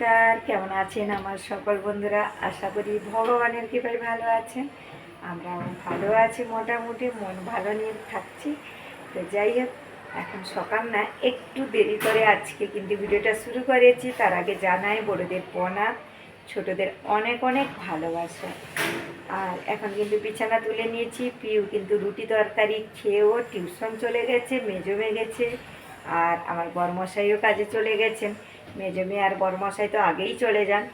নমস্কার, কেমন আছেন আমার সকল বন্ধুরা? আশা করি ভগবানের কৃপায় ভালো আছেন। আমরাও ভালো আছি মোটামুটি, মন ভালো নিয়ে থাকছি। তো যাই হোক, এখন সকাল না, একটু দেরি করে আজকে কিন্তু ভিডিওটা শুরু করেছি। তার আগে জানাই, বড়দের প্রণাম, ছোটদের অনেক অনেক ভালোবাসা। আর এখন কিন্তু বিছানা তুলে নিয়েছি। পিউ কিন্তু রুটি তরকারি খেয়েও টিউশন চলে গেছে মেজমে গেছে আর আমার বরমশাইও কাজে চলে গেছেন। মেজমে আর বরমশাই তো আগেই চলে যান।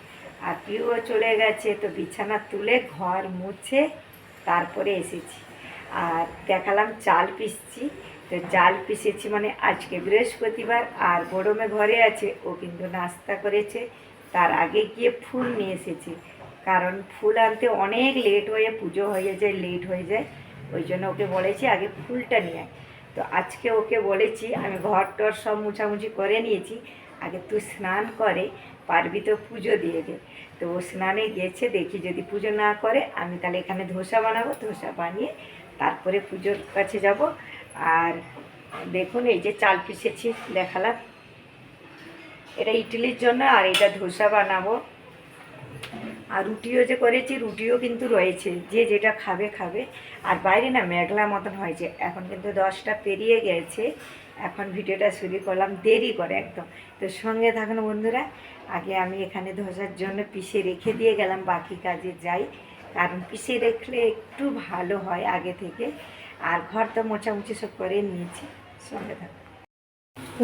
আর পিউও চলে গেছে, তো বিছানা তুলে ঘর মুছে তারপরে এসেছি। আর দেখালাম চাল পিসছি। তো চাল পিসেছি মানে আজকে বৃহস্পতিবার, আর বড় মেয়ে ঘরে আছে, ও কিন্তু নাস্তা করেছে। তার আগে গিয়ে ফুল নিয়ে এসেছে। কারণ ফুল আনতে অনেক লেট হয়ে, পুজো হয়ে যায়, লেট হয়ে যায়। ওই জন্য ওকে বলেছি আগে ফুলটা নিয়ে আয়। তো আজকে ওকে বলেছি, আমি ঘর টর সব মুছামুছি করে নিয়েছি। আগে তুই স্নান করে, পারবি তো পুজো দিয়ে দে। তো ও স্নানে গেছে, দেখি যদি পুজো না করে, আমি তাহলে এখানে ধোসা বানাবো, ধোসা বানিয়ে তারপরে পুজোর কাছে যাব। আর দেখুন, এই যে চাল পিসেছি দেখালাম। এটা ইডলির জন্য, আর এটা ধোসা বানাবো। আর রুটিও যে করেছি, রুটিও কিন্তু রয়েছে। যে যেটা খাবে খাবে। আর বাইরে না মেঘলা মতন হয়েছে। এখন কিন্তু দশটা পেরিয়ে গেছে। এখন ভিডিওটা শুরু করলাম দেরি করে একদম। তো সঙ্গে থাকুন বন্ধুরা, আগে আমি এখানে ধোসার জন্য পিষে রেখে দিয়ে গেলাম, বাকি কাজে যাই। কারণ পিষে রেখলে একটু ভালো হয় আগে থেকে। আর ঘর তো মোছামুছি সব করে নিয়েছি। সঙ্গে থাকুন।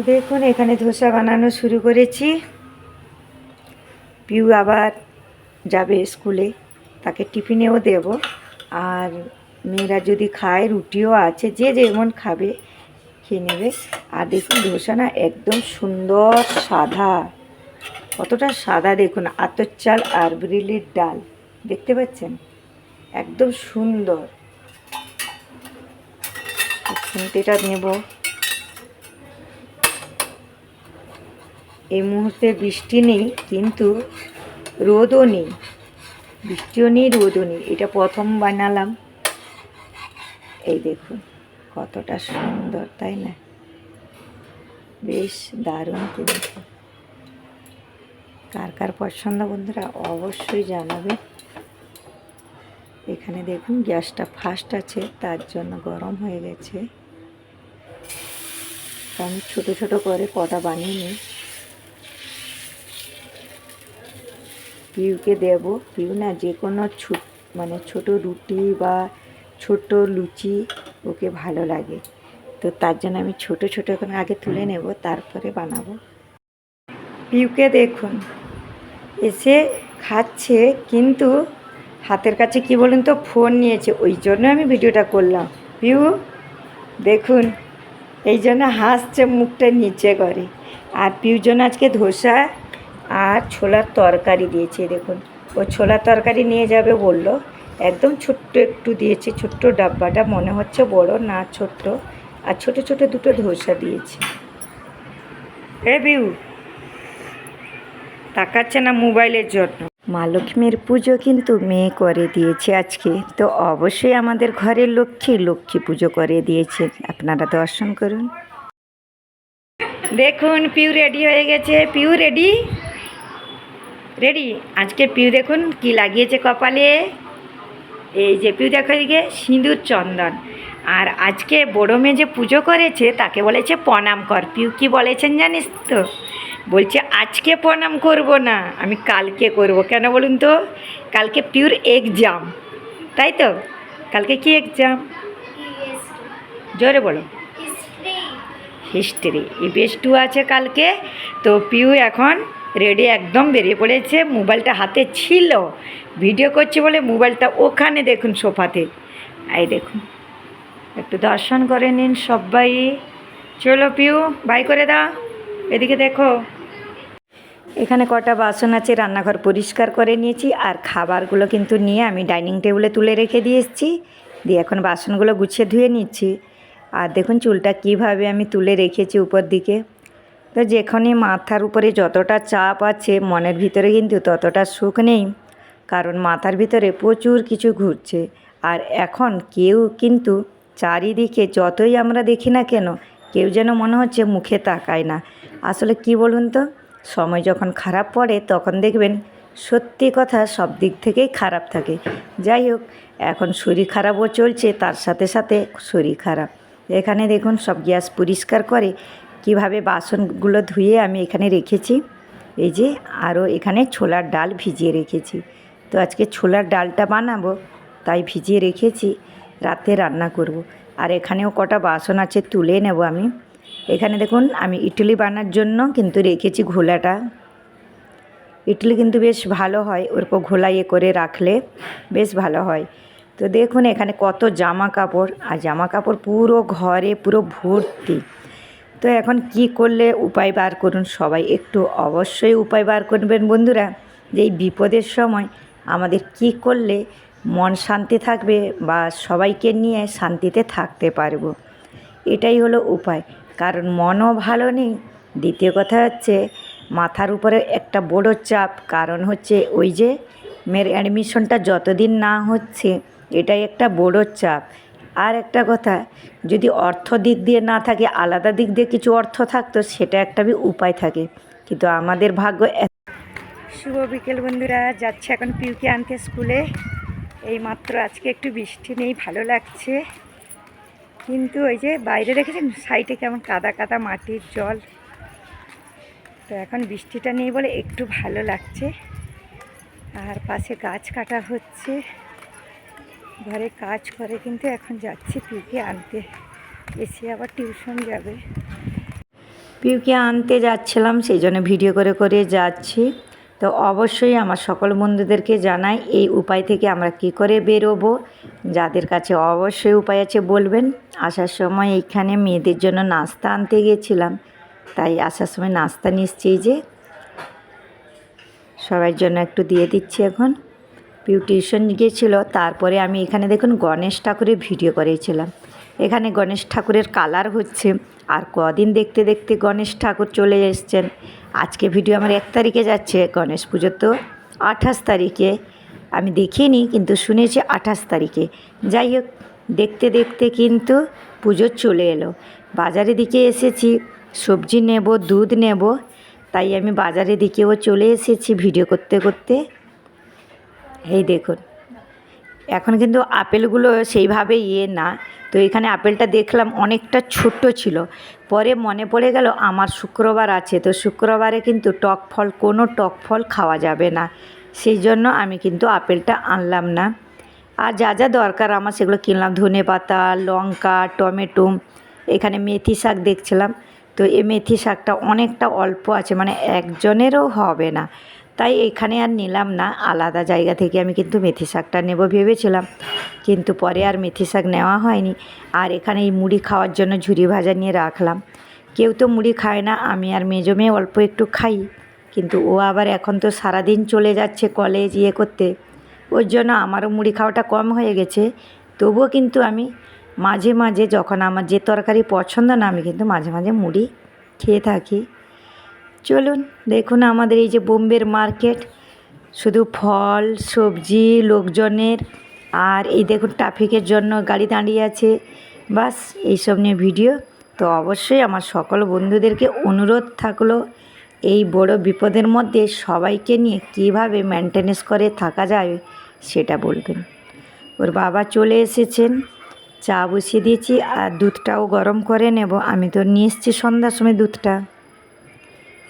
দেখুন, এখানে ধোসা বানানো শুরু করেছি। পিউ আবার যাবে স্কুলে, তাকে টিফিনেও দেব। আর মেয়েরা যদি খায়, রুটিও আছে, যে যেমন খাবে, খেয়ে নেবে। আর দেখুন ধোসা না একদম সুন্দর সাদা। কতটা সাদা দেখুন, আতর চাল আর ব্রিলির ডাল। দেখতে পাচ্ছেন? একদম সুন্দর। খুন্তিটা নেব। এই মুহূর্তে বৃষ্টি নেই, কিন্তু রোদও নেই বৃষ্টিও নেই রোদও নেই এটা প্রথম বানালাম। এই দেখুন, কতটা সুন্দর, তাই না? বেশ দারুণ কিন্তু। কার কার পছন্দ বন্ধুরা, অবশ্যই জানাবে এখানে দেখুন, গ্যাসটা ফাস্ট আছে, তার জন্য গরম হয়ে গেছে। আমি ছোটো ছোটো করে কটা বানিয়ে নিই। পিউকে দেব। পিউ না যে কোনো ছোট মানে ছোট রুটি বা ছোট লুচি ওকে ভালো লাগে। তো তার জন্য আমি ছোট ছোট করে আগে তুলে নেব তারপরে বানাবো। পিউকে দেখুন এসে খাচ্ছে কিন্তু হাতের কাছে কি বলুন তো ফোন নিয়েছে। ওই জন্য আমি ভিডিওটা করলাম। পিউ দেখুন এই জন্য হাসছে মুখটা নিচে করে। আর পিউর জন্য আজকে ধোসা আর ছোলার তরকারি দিয়েছে দেখুন। ও ছোলার তরকারি নিয়ে যাবে বলল। একদম ছোট্ট একটু দিয়েছে ছোট্ট ডাব্বাটা মনে হচ্ছে বড় না ছোট্ট। আর ছোট ছোট দুটো ধোসা দিয়েছে। এ বিউ তাকাচ্ছে না মোবাইলের জন্য। মা লক্ষ্মীর পুজো কিন্তু মেয়ে করে দিয়েছে আজকে। তো অবশ্যই আমাদের ঘরের লক্ষ্মী লক্ষ্মী পুজো করে দিয়েছে। আপনারা দর্শন করুন। দেখুন পিউ রেডি হয়ে গেছে। পিউ রেডি? রেডি আজকে পিউ দেখুন কি লাগিয়েছে কপালে। এই যে পিউ দেখো এদিকে সিঁদুর চন্দন। আর আজকে বড় মেয়ে যে পুজো করেছে তাকে বলেছে প্রণাম কর। পিউ কি বলেছেন জানিস তো? বলছে আজকে প্রণাম করব না আমি কালকে করব। কেন বলুন তো? কালকে পিউর এক্সাম তাই তো? কালকে কি এক্সাম জোরে বলো। হিস্ট্রি ইবিএস টু আছে কালকে। তো পিউ এখন রেডি একদম বেরিয়ে পড়েছে, মোবাইলটা হাতে ছিল। ভিডিও করছে বলে মোবাইলটা ওখানে দেখুন সোফাতে। এই দেখুন, একটু দর্শন করে নিন সবাই। চলো পিউ, বাই করে দাও। এদিকে দেখো। এখানে কটা বাসন আছে, রান্নাঘর পরিষ্কার করে নিয়েছি, আর খাবারগুলো কিন্তু নিয়ে আমি ডাইনিং টেবিলে তুলে রেখে দিয়ে এসেছি। দিয়ে এখন বাসনগুলো গুছিয়ে ধুয়ে নিচ্ছি। আর দেখুন চুলটা কীভাবে আমি তুলে রেখেছি উপর দিকে। তো যেখানে মাথার উপরে যতটা চাপ আছে, মনের ভিতরে কিন্তু ততটা সুখ নেই। কারণ মাথার ভিতরে প্রচুর কিছু ঘুরছে। আর এখন কেউ কিন্তু চারিদিকে যতই আমরা দেখি না কেন, কেউ যেন মনে হচ্ছে মুখে তাকায় না। আসলে কি বলুন তো? সময় যখন খারাপ পড়ে, তখন দেখবেন সত্যি কথা সব দিক থেকেই খারাপ থাকে। যাই হোক, এখন শরীর খারাপও চলছে, তার সাথে সাথে শরীর খারাপ। এখানে দেখুন সব গ্যাস পরিষ্কার করে কীভাবে বাসনগুলো ধুয়ে আমি এখানে রেখেছি। এই যে আরও এখানে ছোলার ডাল ভিজিয়ে রেখেছি। তো আজকে ছোলার ডালটা বানাবো, তাই ভিজিয়ে রেখেছি, রাতে রান্না করব। আর এখানেও কটা বাসন আছে তুলে নেব আমি। এখানে দেখুন, আমি ইডলি বানার জন্য কিন্তু রেখেছি ঘোলাটা। ইডলি কিন্তু বেশ ভালো হয় ওরকম ঘোলা ইয়ে করে রাখলে বেশ ভালো হয়। তো দেখুন, এখানে কত জামা কাপড়, আর জামা কাপড় পুরো ঘরে পুরো ভর্তি। তো এখন কি করলে উপায় বার করুন সবাই? একটু অবশ্যই উপায় বার করবেন বন্ধুরা। যে এই বিপদের সময় আমাদের কি করলে মন শান্তি থাকবে বা সবাইকে নিয়ে শান্তিতে থাকতে পারব? এটাই হলো উপায়। কারণ মনও ভালো নেই। দ্বিতীয় কথা হচ্ছে মাথার উপরে একটা বড় চাপ। কারণ হচ্ছে ওই যে মেয়ের অ্যাডমিশনটা যতদিন না হচ্ছে, এটাই একটা বড় চাপ। আর একটা কথা, যদি অর্থ দিক দিয়ে না থাকে, আলাদা দিক দিয়ে কিছু অর্থ থাকতো, সেটা একটা উপায় থাকে। কিন্তু আমাদের ভাগ্য শুভ বিকেল বন্ধুরা, যাচ্ছে এখন পিউকে আনতে স্কুলে। এই মাত্র আজকে একটু বৃষ্টি নেই, ভালো লাগছে। কিন্তু ওই যে বাইরে রেখেছেন সাইডে কেমন কাদা কাদা মাটির জল। তো এখন বৃষ্টিটা নেই বলে একটু ভালো লাগছে। আর পাশে গাছ কাটা হচ্ছে। ঘরে কাজ করে, কিন্তু এখন যাচ্ছি পিউকে আনতে। এসে আবার টিউশন যাবে। পিউকে আনতে যাচ্ছিলাম, সেই জন্য ভিডিও করে করে যাচ্ছি। তো অবশ্যই আমার সকল বন্ধুদেরকে জানাই, এই উপায় থেকে আমরা কি করে বেরোবো? যাদের কাছে অবশ্যই উপায় আছে বলবেন। আসার সময় এইখানে মেয়েদের জন্য নাস্তা আনতে গিয়েছিলাম তাই আসার সময় নাস্তা এই যে সবার জন্য একটু দিয়ে দিচ্ছি এখন। পিউ টিউশন গিয়েছিল, তারপরে আমি এখানে দেখুন গণেশ ঠাকুরের ভিডিও করেছিলাম। এখানে গণেশ ঠাকুরের কালার হচ্ছে, আর কদিন দেখতে দেখতে গণেশ ঠাকুর চলে এসছেন। আজকে ভিডিও আমার এক তারিখে যাচ্ছে, গণেশ পুজো তো আঠাশ তারিখে। আমি দেখিনি, কিন্তু শুনেছি আঠাশ তারিখে। যাই হোক, দেখতে দেখতে কিন্তু পুজো চলে এলো। বাজারের দিকে এসেছি, সবজি নেব, দুধ নেব, তাই আমি বাজারের দিকেও চলে এসেছি ভিডিও করতে করতে। এই দেখুন। এখন কিন্তু আপেলগুলো সেইভাবে ইয়ে না। তো এখানে আপেলটা দেখলাম অনেকটা ছোট্ট ছিল। পরে মনে পড়ে গেল আমার শুক্রবার আছে। তো শুক্রবারে কিন্তু টক ফল, কোনো টক ফল খাওয়া যাবে না। সেই জন্য আমি কিন্তু আপেলটা আনলাম না। আর যা যা দরকার আমার, সেগুলো কিনলাম। ধনে পাতা, লঙ্কা, টমেটো, এখানে মেথি শাক দেখছিলাম। তো এই মেথি শাকটা অনেকটা অল্প আছে মানে একজনেরও হবে না। তাই এখানে আর নিলাম না। আলাদা জায়গা থেকে আমি কিন্তু মেথি শাকটা নেব ভেবেছিলাম। কিন্তু পরে আর মেথি শাক নেওয়া হয়নি। আর এখানে এই মুড়ি খাওয়ার জন্য ঝুরি ভাজা নিয়ে রাখলাম। কেউ তো মুড়ি খায় না, আমি আর মেজো মেয়ে অল্প একটু খাই। কিন্তু ও আবার এখন তো সারাদিন চলে যাচ্ছে কলেজ ইয়ে করতে। ওর জন্য আমারও মুড়ি খাওয়াটা কম হয়ে গেছে। তবুও কিন্তু আমি মাঝে মাঝে যখন আমার যে তরকারি পছন্দ না, আমি কিন্তু মাঝে মাঝে মুড়ি খেয়ে থাকি। চলুন, দেখুন আমাদের এই যে বোম্বের মার্কেট। শুধু ফল, সবজি, লোকজনের, আর এই দেখুন ট্রাফিকের জন্য গাড়ি দাঁড়িয়ে আছে। বাস, এইসব নিয়ে ভিডিও। তো অবশ্যই আমার সকল বন্ধুদেরকে অনুরোধ থাকল, এই বড় বিপদের মধ্যে সবাইকে নিয়ে কীভাবে মেনটেনেন্স করে থাকা যায়, সেটা বলবেন। ওর বাবা চলে এসেছেন, চা বসিয়ে দিয়েছি, আর দুধটাও গরম করে নেব। আমি তো নিয়ে এসেছি সন্ধ্যার সময় দুধটা।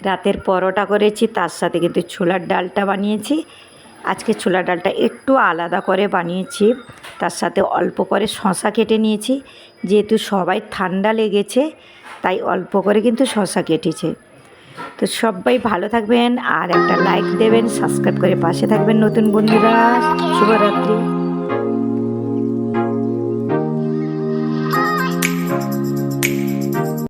রাতের পরোটা করেছি, তার সাথে কিন্তু ছোলার ডালটা বানিয়েছি। আজকে ছোলার ডালটা একটু আলাদা করে বানিয়েছি, তার সাথে অল্প করে শশা কেটে নিয়েছি। যেহেতু সবাই ঠান্ডা লেগেছে, তাই অল্প করে কিন্তু শশা কেটেছে। তো সবাই ভালো থাকবেন আর একটা লাইক দেবেন সাবস্ক্রাইব করে পাশে থাকবেন নতুন বন্ধুরা। শুভরাত্রি।